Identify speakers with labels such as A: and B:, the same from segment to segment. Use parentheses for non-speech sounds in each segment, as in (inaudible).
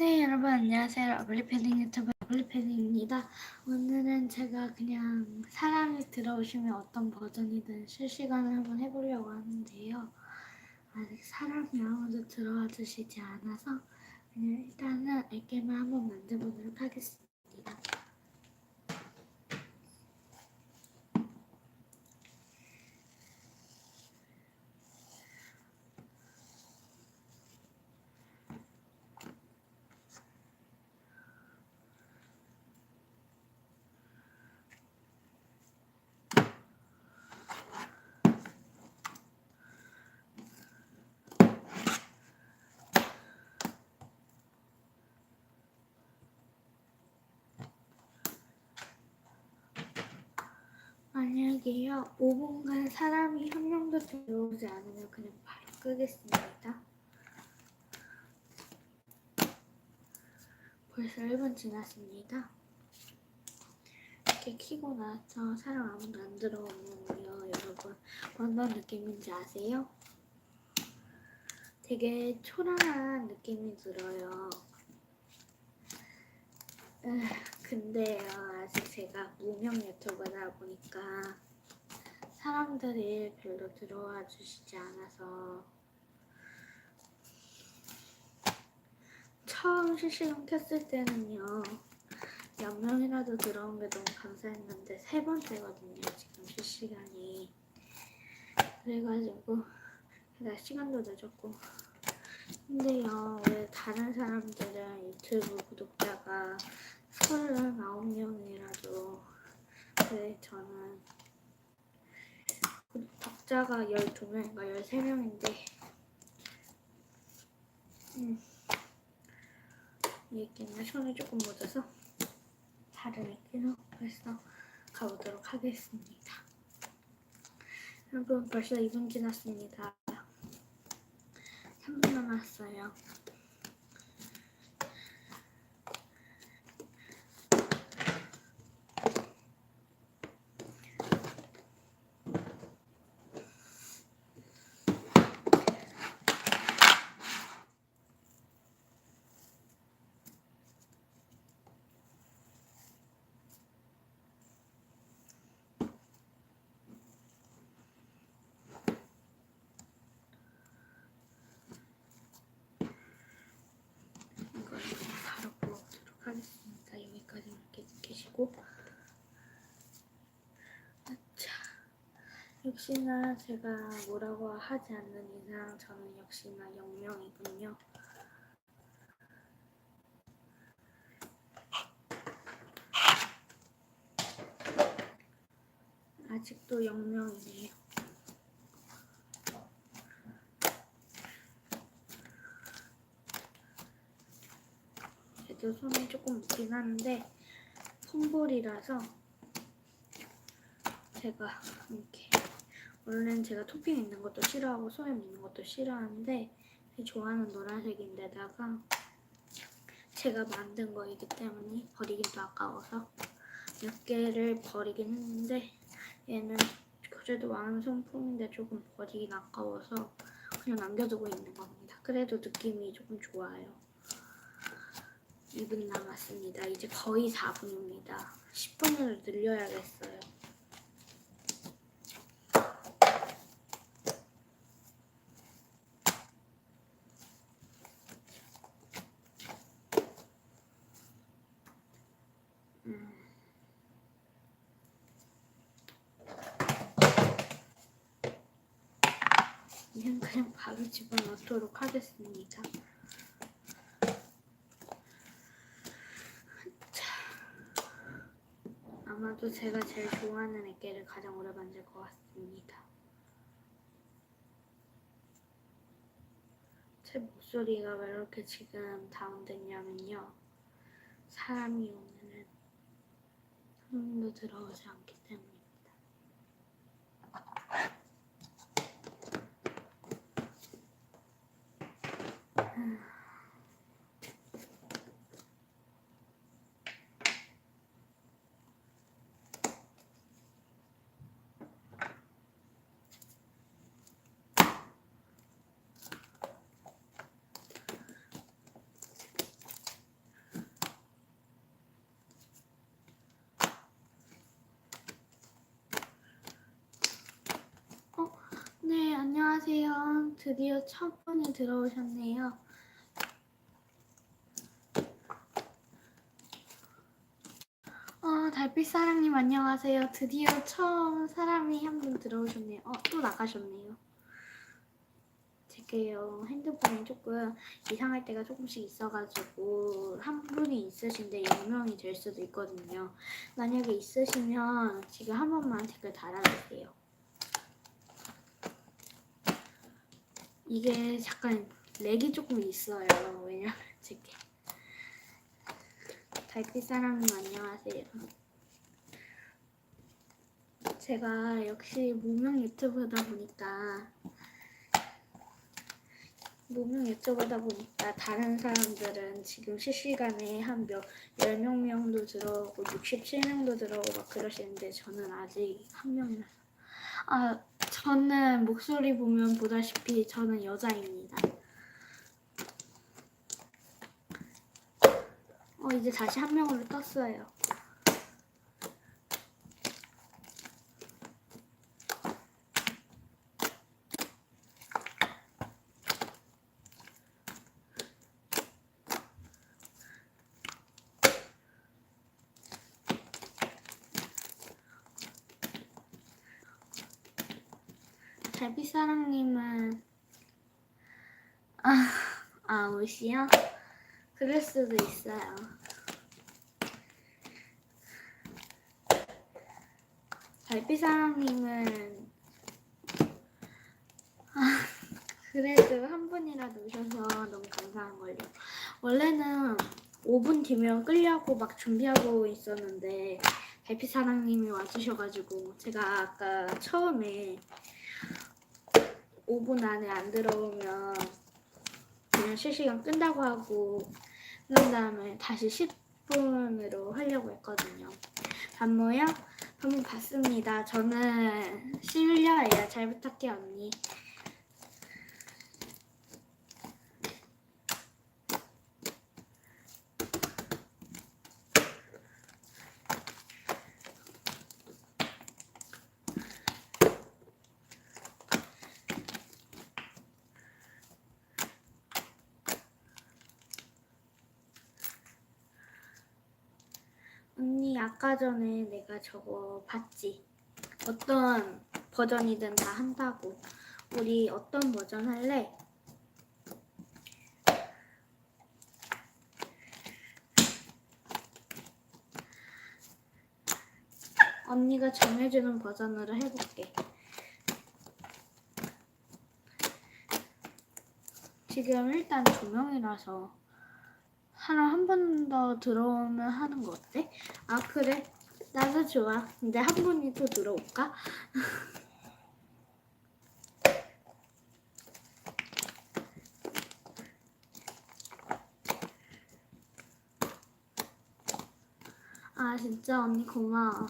A: 네, 여러분 안녕하세요. 러블리패딩 유튜브 러블리패딩입니다. 오늘은 제가 그냥 사랑이 들어오시면 어떤 버전이든 실시간을 한번 해보려고 하는데요. 아직 사람이 아무도 들어와 주시지 않아서 그냥 일단은 애게임을 한번 만들어보도록 하겠습니다. 만약에요, 5분간 사람이 한 명도 들어오지 않으면 그냥 바로 끄겠습니다. 벌써 1분 지났습니다. 이렇게 키고 나서 사람 아무도 안 들어오면요, 여러분. 어떤 느낌인지 아세요? 되게 초라한 느낌이 들어요. 에, 근데요, 아직 제가 무명 유튜버다 보니까 사람들이 별로 들어와 주시지 않아서 처음 실시간 켰을 때는요, 몇 명이라도 들어온 게 너무 감사했는데 세 번째거든요, 지금 실시간이. 그래가지고 제가 시간도 늦었고 근데요, 왜 다른 사람들은 유튜브 구독자가 39명이라도 왜 저는 구독자가 12명인가 13명인데 음, 이 게임에 손이 조금 묻어서 다른 애기로 벌써 가보도록 하겠습니다. 여러분 벌써 2분 지났습니다. 3분 남았어요. 이걸 그냥 바로 보도록 하겠습니다. 여기까지 이렇게 계시고 자, 역시나 제가 뭐라고 하지 않는 이상 저는 역시나 영명이군요. 아직도 영명이네요. 그래도 손이 조금 묻긴 하는데 손볼이라서 제가 이렇게 원래는 제가 토핑 있는 것도 싫어하고 손에 묻는 것도 싫어하는데 좋아하는 노란색인데다가 제가 만든 거이기 때문에 버리기도 아까워서 몇 개를 버리긴 했는데 얘는 그래도 완성품인데 조금 버리긴 아까워서 그냥 남겨두고 있는 겁니다. 그래도 느낌이 조금 좋아요. 2분 남았습니다. 이제 거의 4분입니다. 10분을 늘려야겠어요. 이건 그냥 바로 집어넣도록 하겠습니다. 아마도 제가 제일 좋아하는 애기를 가장 오래 만질 것 같습니다. 제 목소리가 왜 이렇게 지금 다운됐냐면요. 사람이 오늘은 흥도 들어오지 않기 때문입니다. 음. 안녕하세요. 드디어 첫 분이 들어오셨네요. 어, 달빛사랑님 안녕하세요. 드디어 처음 사람이 한 분 들어오셨네요. 어, 또 나가셨네요. 제게요 핸드폰이 조금 이상할 때가 조금씩 있어가지고 한 분이 있으신데 영명이 될 수도 있거든요. 만약에 있으시면 지금 한 번만 댓글 달아주세요. 이게 잠깐 렉이 조금 있어요. 왜냐면 제게 달빛 사랑님 안녕하세요. 제가 역시 무명 유튜브다 보니까 무명 유튜버다 보니까 다른 사람들은 지금 실시간에 한 몇, 10명 명도 들어오고 67명도 들어오고 막 그러시는데 저는 아직 한 명이라서 아 저는 목소리 보면 보다시피 저는 여자입니다. 어 이제 다시 한 명으로 떴어요 달빛사랑님은 아, 아 옷이요? 그럴 수도 있어요. 달빛사랑님은 아, 그래도 한 분이라도 오셔서 너무 감사한 걸요. 원래는 5분 뒤면 끌려고 막 준비하고 있었는데 달빛사랑님이 와주셔가지고 제가 아까 처음에 5분 안에 안 들어오면 그냥 실시간 끈다고 하고 그런 다음에 다시 10분으로 하려고 했거든요. 반모요? 한번 봤습니다. 저는 실려예요. 잘 부탁해 언니. 언니 아까 전에 내가 저거 봤지? 어떤 버전이든 다 한다고. 우리 어떤 버전 할래? 언니가 정해주는 버전으로 해볼게. 지금 일단 두 명이라서 하나 한번 더 들어오면 하는 거 어때? 아 그래 나도 좋아 근데 한 분이 또 들어올까? (laughs) 아 진짜 언니 고마워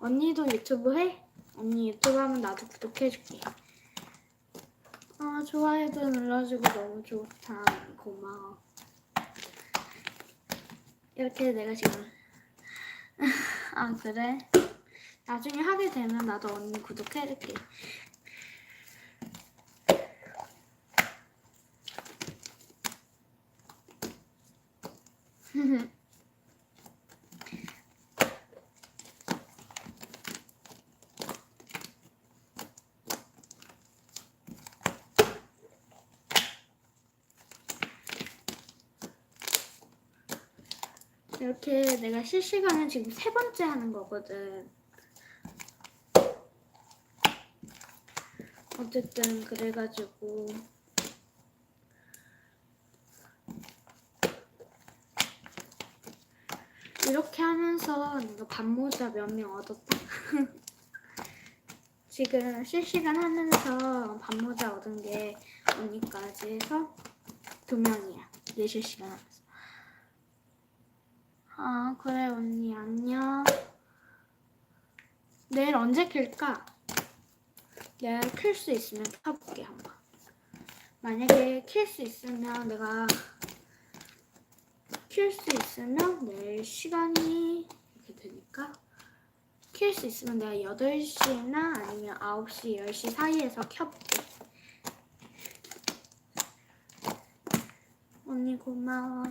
A: 언니도 유튜브 해? 언니 유튜브 하면 나도 구독해줄게 아 좋아요도 눌러주고 너무 좋다 고마워 이렇게 내가 지금. 아 그래? 나중에 하게 되면 나도 언니 구독해줄게 (laughs) 이렇게 내가 실시간을 지금 세 번째 하는 거거든. 어쨌든 그래가지고 이렇게 하면서 내가 반모자 몇 명 얻었다. (laughs) 지금 실시간 하면서 반모자 얻은 게 언니까지 해서 두 명이야. 내 실시간. 아, 그래, 언니, 안녕. 내일 언제 킬까? 내일 킬 수 있으면 켜볼게, 한번. 만약에 킬 수 있으면 내가 킬 수 있으면 내일 시간이 이렇게 되니까 킬 수 있으면 내가 8시나 아니면 9시, 10시 사이에서 켜볼게. 언니 고마워.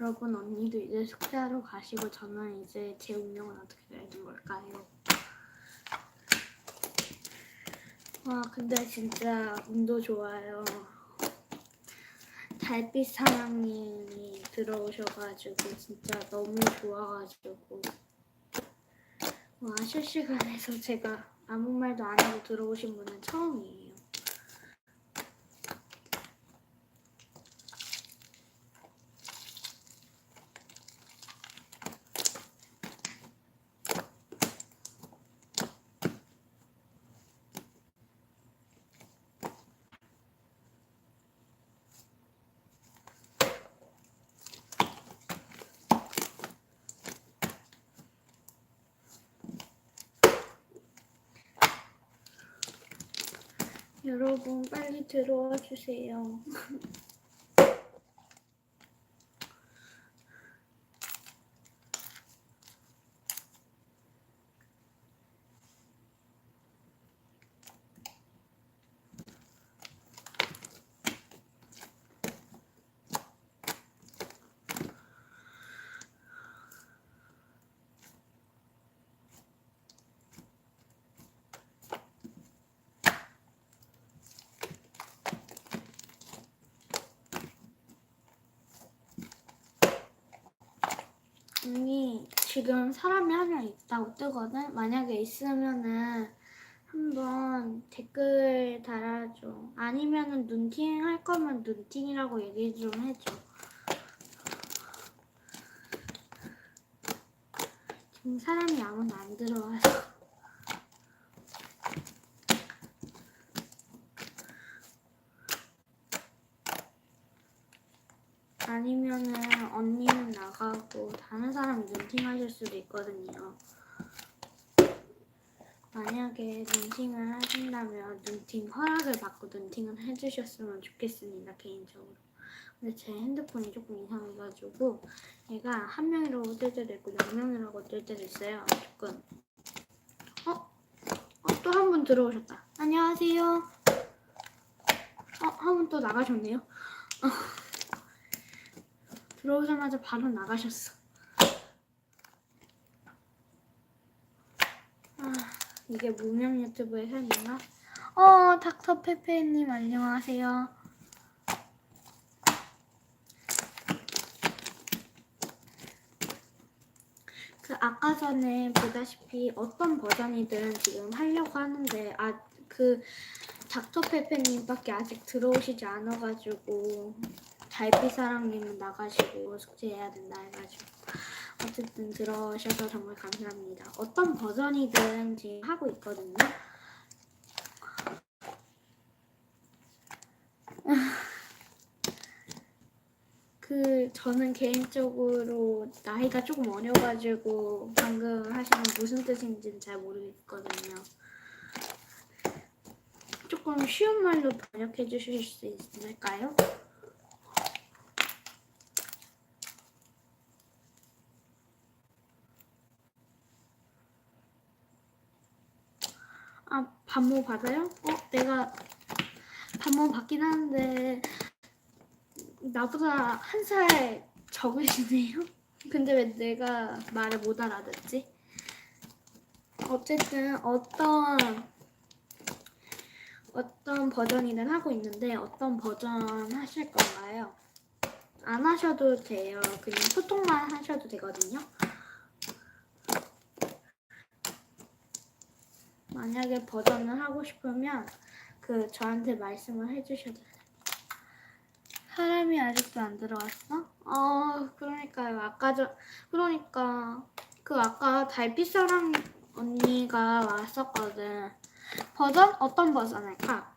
A: 여러분 언니도 이제 숙제하러 가시고 저는 이제 제 운명은 어떻게 되는 걸까요? 와 근데 진짜 운도 좋아요. 달빛 사랑님이 들어오셔가지고 진짜 너무 좋아가지고 와 실시간에서 제가 아무 말도 안 하고 들어오신 분은 처음이에요. 여러분 빨리 들어와 주세요. (laughs) 언니 지금 사람이 한 명 있다고 뜨거든. 만약에 있으면은 한번 댓글 달아줘. 아니면은 눈팅 할 거면 눈팅이라고 얘기 좀 해줘. 지금 사람이 아무도 안 들어와서. 아니면은 언니는 나가고 다른 사람 눈팅 하실 수도 있거든요. 만약에 눈팅을 하신다면 눈팅 허락을 받고 눈팅을 해주셨으면 좋겠습니다 개인적으로. 근데 제 핸드폰이 조금 이상해가지고 얘가 한 명이라고 뜰 때도 있고 몇 명이라고 뜰 때도 있어요. 조금. 어? 어 또 한 분 들어오셨다. 안녕하세요. 어, 한 분 또 나가셨네요. (laughs) 어. 들어오자마자 바로 나가셨어. 아, 이게 무명 유튜브의 삶인가? 어, 닥터 페페님 안녕하세요. 그 아까 전에 보다시피 어떤 버전이든 지금 하려고 하는데 아그 닥터 페페님밖에 아직 들어오시지 않아가지고 달빛 사랑님은 나가시고 숙제해야 된다 해가지고 어쨌든 들어오셔서 정말 감사합니다. 어떤 버전이든 지금 하고 있거든요. 그 저는 개인적으로 나이가 조금 어려가지고 방금 하시는 무슨 뜻인지는 잘 모르겠거든요. 조금 쉬운 말로 번역해 주실 수 있을까요? 아, 반모 받아요? 어, 내가 반모 받긴 하는데 나보다 한 살 적으시네요? (laughs) 근데 왜 내가 말을 못 알아듣지? 어쨌든 어떤 어떤 버전이든 하고 있는데 어떤 버전 하실 건가요? 안 하셔도 돼요. 그냥 소통만 하셔도 되거든요. 만약에 버전을 하고 싶으면 그 저한테 말씀을 해주셔도 돼요. 사람이 아직도 안 들어왔어? 어, 그러니까요. 아까 저 그러니까 그 아까 달빛 사랑 언니가 왔었거든. 버전 어떤 버전 할까?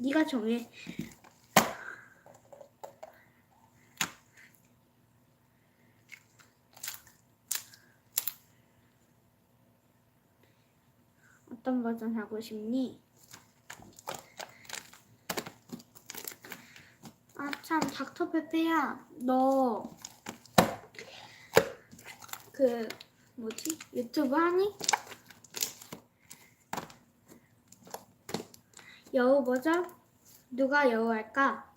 A: 네가 정해. 어떤 버전 하고 싶니? 아 참 닥터 페페야 너 그 뭐지 유튜브 하니? 여우 버전? 누가 여우 할까?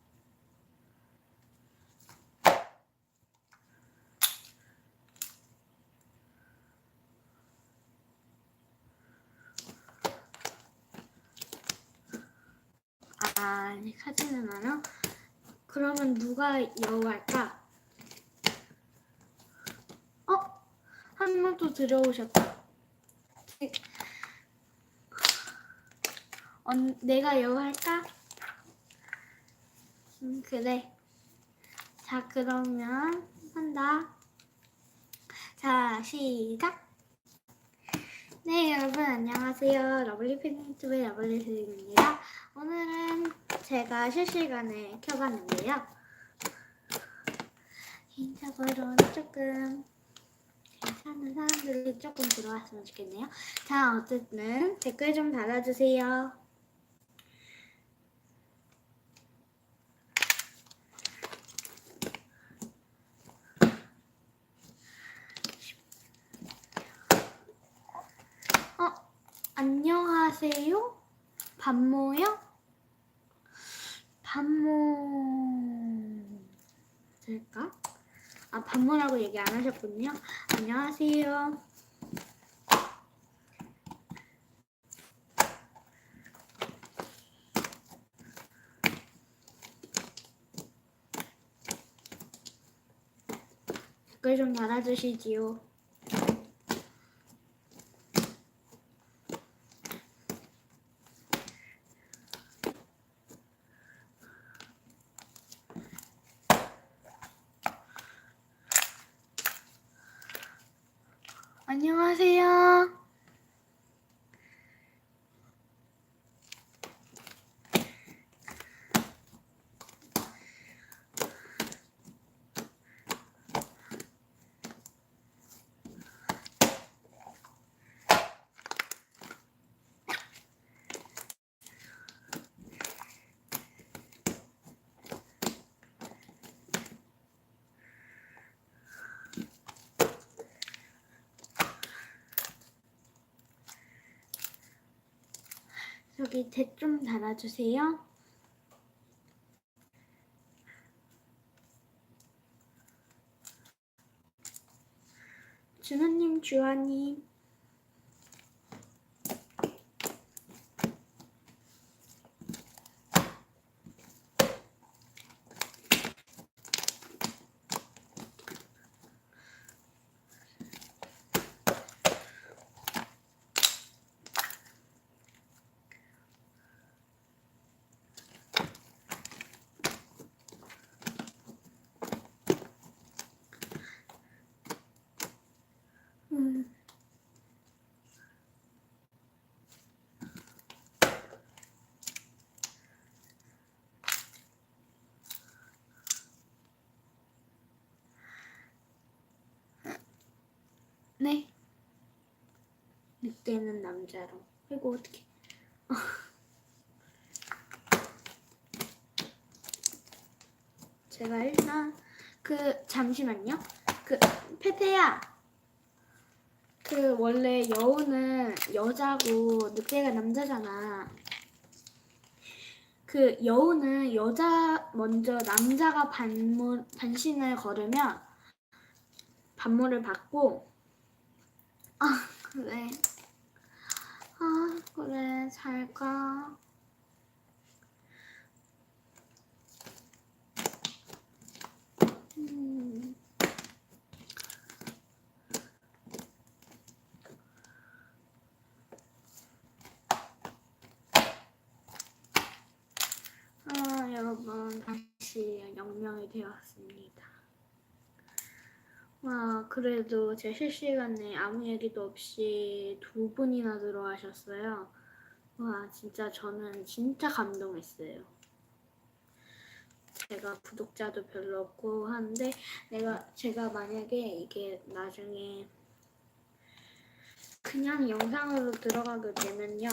A: 아, 카드는 않아? 그러면 누가 여우 할까? 어? 한 명 또 들어오셨다. 언, 내가 여우 할까? 음, 그래. 자, 그러면 한다. 자, 시작. 네, 여러분 안녕하세요. 러블리 팬유튜브의 러블리스입니다. 오늘은 제가 실시간에 켜봤는데요. 개인적으로는 조금 괜찮은 사람들이 조금 들어왔으면 좋겠네요. 자, 어쨌든 댓글 좀 달아주세요. 어, 안녕하세요? 반모요? 반모 될까? 아 반모라고 얘기 안 하셨군요. 안녕하세요. 댓글 좀 달아주시지요. 안녕하세요. 여기 댓좀 달아주세요. 준호님, 주아님. 음. 네. 늑대는 남자로. 이거 어떻게? (laughs) 제가 일단 그 잠시만요. 그 페페야. 그 원래 여우는 여자고 늑대가 남자잖아. 그 여우는 여자 먼저 남자가 반모 반신을 걸으면 반모를 받고 아 그래 아 그래 잘 가 음. 아, 여러분 다시 영명이 되었습니다. 와, 그래도 제 실시간에 아무 얘기도 없이 두 분이나 들어와셨어요. 와, 진짜 저는 진짜 감동했어요. 제가 구독자도 별로 없고 하는데 내가 제가 만약에 이게 나중에 그냥 영상으로 들어가게 되면요.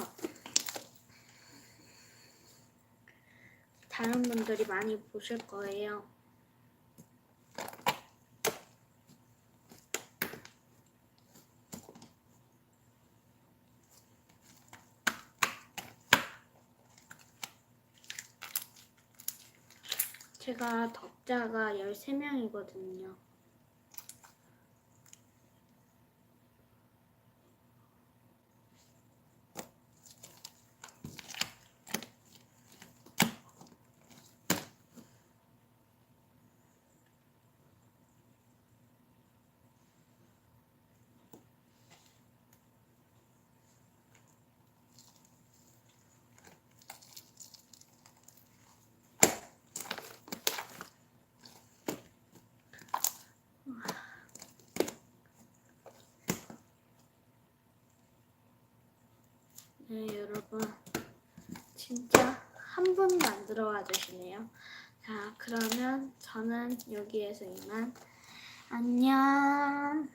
A: 다른 분들이 많이 보실 거예요. 제가 덕자가 13명이거든요. 네, 여러분. 진짜 한 분도 안 들어와 주시네요. 자, 그러면 저는 여기에서 이만 안녕.